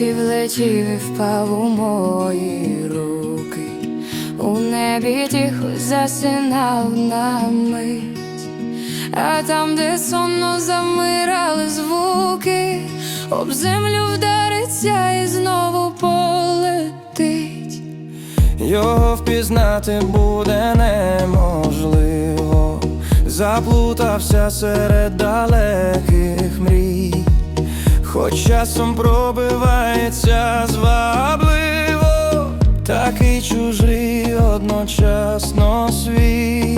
влетів і впав у мої руки, у небі тихо засинав на мить, а там, де сонно замирали звуки, об землю вдариться і знову полетить. Його впізнати буде неможливо, заплутався серед далеких мрій, хоч часом пробивається звабливо, так і чужий одночасно свій.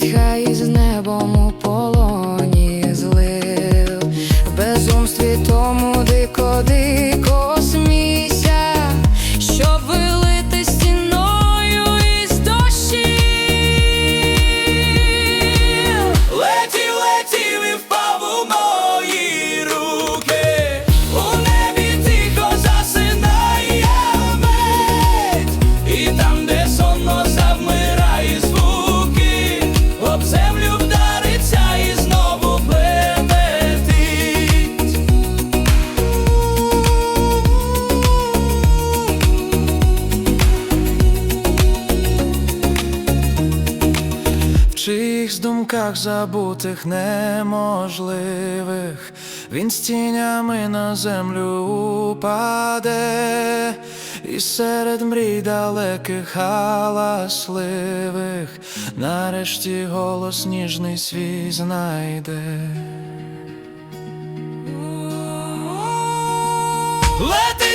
Зітхай з небом у полоні злив, безумстві тому дико думках забутих неможливих, він з тінями на землю упаде, і серед мрій далеких галасливих, нарешті голос ніжний свій знайде. Лети